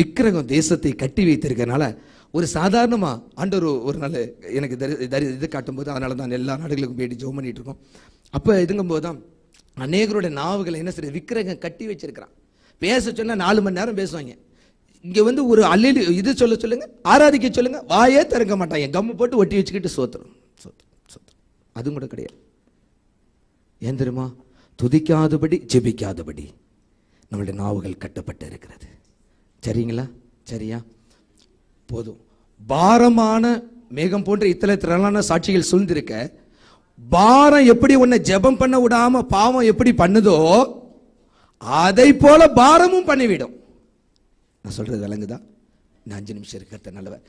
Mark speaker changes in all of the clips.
Speaker 1: விக்கிரகம் தேசத்தை கட்டி வைத்திருக்கனால ஒரு சாதாரணமாக ஆண்டவர் ஒரு நாள் எனக்கு தரி- தரி- இது காட்டும்போது அதனால தான் எல்லா நாடுகளுக்கும் போயிட்டு ஜோம் பண்ணிகிட்டு இருக்கோம் அப்போ இதுங்கும்போது தான் அநேகருடைய நாவுகளை என்ன செய்யுது விக்கிரகம் கட்டி வச்சிருக்கிறான். பேச சொன்னால் நாலு மணி நேரம் பேசுவாங்க. இங்கே வந்து ஒரு அல்லி இது சொல்ல சொல்லுங்கள் ஆராதிக்க சொல்லுங்கள் வாயே திறக்க மாட்டாங்க. கம்மு போட்டு ஒட்டி வச்சுக்கிட்டு சோத்துரும். சோத்துரும் சோத்துரும். அதுவும் கூட கிடையாது. ஏன் தெரியுமா? துதிக்காதபடி ஜெபிக்காதபடி நம்மளுடைய நாவுகள் கட்டப்பட்டு இருக்கிறது சரிங்களா? சரியா? போதும். பாரமான மேகம் போன்ற இத்தனை திரளான சாட்சிகள் சூழ்ந்திருக்க பாரம் எப்படி உன்னை ஜெபம் பண்ண விடாம பாவம் எப்படி பண்ணுதோ அதை போல பாரமும் பண்ணிவிடும். நான் சொல்றது விளங்குதா? நான் அஞ்சு நிமிஷம் இருக்கிறத நல்லவர்.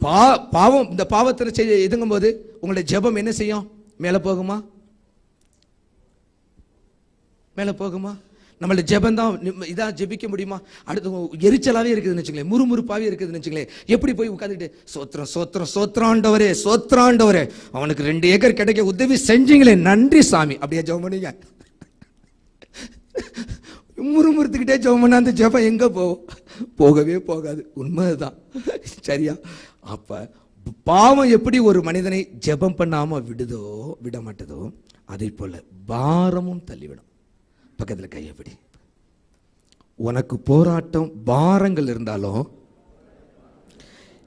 Speaker 1: பா பாவம் இந்த பாவத்தில் செய்ய இதுங்கும் போது உங்களுடைய ஜெபம் என்ன செய்யும்? மேலே போகுமா? மேலே போகுமா? நம்மள ஜெபம் தான் இதாக ஜெபிக்க முடியுமா? அடுத்து எரிச்சலாவே இருக்குதுன்னு வச்சுங்களேன் முறுமுறுப்பாகவே இருக்குதுன்னு வச்சுங்களேன் எப்படி போய் உட்காந்துட்டு சோத்திரம் சோத்திரம் சோத்திராண்டவரே சோத்திராண்டவரே. அவனுக்கு ரெண்டு ஏக்கர் கிடைக்க உதவி செஞ்சீங்களே. நன்றி சாமி. அப்படியே ஜெபம் பண்ணீங்க. முறுமுறுத்துக்கிட்டே ஜெபம் பண்ணா அந்த ஜெபம் எங்க போகும் போகவே போகாது. உண்மைதான். சரியா? அப்ப பாவம் எப்படி ஒரு மனிதனை ஜெபம் பண்ணாம விடுதோ விட மாட்டதோ அதே போல பாரமும் தள்ளிவிடும். பக்கத்துல கையப்படி உனக்கு போராட்டம் பாரங்கள் இருந்தாலும்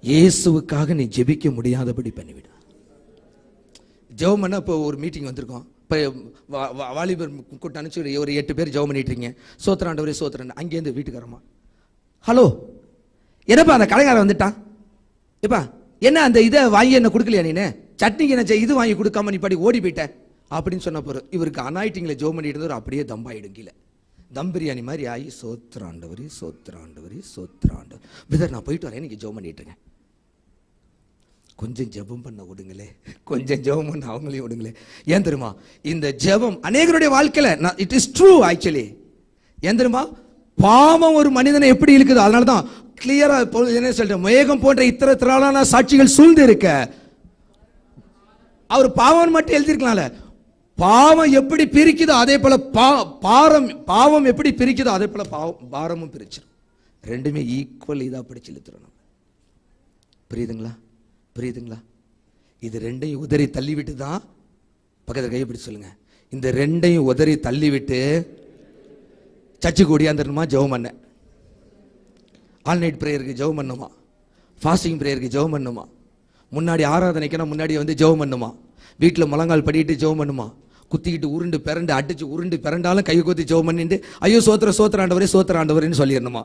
Speaker 1: இயேசுவுக்காக நீ ஜெபிக்க முடியாதபடி பண்ணிவிடு. ஜெபம் பண்ண இப்போ ஒரு மீட்டிங் வந்திருக்கோம். இப்போ வாலிபர் கூட்டம் அனுப்பிச்சு ஒரு- எட்டு பேர் ஜெபம் பண்ணிட்டு இருக்கீங்க. சோத்திராண்டவரே சோத்திரன் அங்கேருந்து வீட்டுக்காரமா ஹலோ என்னப்பா அந்த கடைக்காரன் வந்துட்டான்? ஏப்பா என்ன அந்த இதை வாங்கி என்ன கொடுக்கலையா நீனு? சட்னிக்கு என்ன செய்- இது வாங்கி கொடுக்காம நீ படி ஓடி போயிட்டேன் அப்படின்னு சொன்ன இவருக்கு அனாயிட்டிங்கில் ஜோ பண்ணிட்டு இருந்தவர் அப்படியே தம்பாயிடும் கீழே. தம் பிரியாணி மாதிரி ஆகி சோத்திராண்டவரி சோத்திராண்டவரி சோத்திராண்டவர் விதர் நான் போயிட்டு வரேன் நீங்கள் ஜோ பண்ணிட்டு கொஞ்சம் ஜெபம் பண்ண விடுங்களே. கொஞ்சம் ஜெபம் பண்ண அவங்களையும் விடுங்களே. ஏன் தெரியுமா? இந்த ஜெபம் அநேகருடைய வாழ்க்கையில் நான் இட் இஸ் ட்ரூ ஆக்சுவலி ஏன் தெரியுமா? பாவம் ஒரு மனிதனை எப்படி இருக்குது அதனால தான் கிளியரா என்ன சொல்றேன் மேகம் போன்ற இத்தனை திரளான சாட்சிகள் சூழ்ந்து இருக்க. அவர் பாவம் மட்டும் எழுதியிருக்கலாம்ல. பாவம் எப்படி பிரிக்குதோ அதே போல பா- பாரம் பாவம் எப்படி பிரிக்குதோ அதே போல பாவம் பாரமும் பிரிச்சிடும் ரெண்டுமே ஈக்குவல் இதாக படிச்சு இழுத்துரும் நம்ம. புரியுதுங்களா? புரியுதுங்களா? இது ரெண்டையும் உதறி தள்ளிவிட்டு தான் பக்கத்தில் கைப்பிடி சொல்லுங்க. இந்த ரெண்டையும் உதறி தள்ளிவிட்டு சர்ச்சு கூடியாந்துடணுமா ஜெபம் பண்ண. ஆல் நைட் ப்ரேயருக்கு ஜெபம் பண்ணுமா? ஃபாஸ்டிங் ப்ரேயருக்கு ஜெபம் பண்ணுமா? முன்னாடி ஆராதனைக்குன்னா முன்னாடி வந்து ஜெபம் பண்ணுமா? வீட்டில் முழங்கால் படிக்கிட்டு ஜெபம் பண்ணுமா? குத்திக்கிட்டு உருண்டு பிறண்டு அடிச்சு உருண்டு பிறண்டாலும் கை குத்தி ஜோம் பண்ணிட்டு ஐயோ சோத்திர சோத்திர ஆண்டவரே சோத்திர ஆண்டவரேன்னு சொல்லிடணுமா?